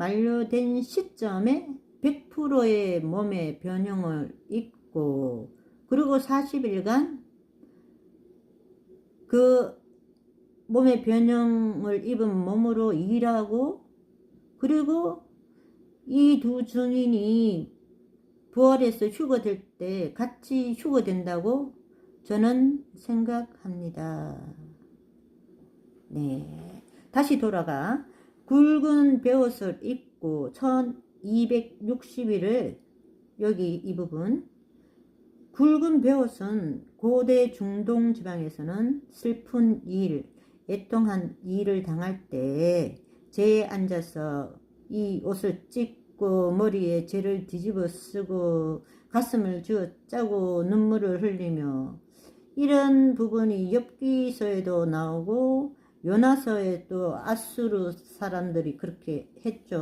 만료된 시점에 100%의 몸의 변형을 입고 그리고 40일간 그 몸의 변형을 입은 몸으로 일하고 그리고 이 두 증인이 부활해서 휴거될 때 같이 휴거된다고 저는 생각합니다. 네. 다시 돌아가 굵은 베옷을 입고 1260일을 여기 이 부분. 굵은 베옷은 고대 중동 지방에서는 슬픈 일, 애통한 일을 당할 때 재에 앉아서 이 옷을 찢고 머리에 재를 뒤집어 쓰고 가슴을 쥐어 짜고 눈물을 흘리며 이런 부분이 엽기서에도 나오고 요나서에 또 아수르 사람들이 그렇게 했죠.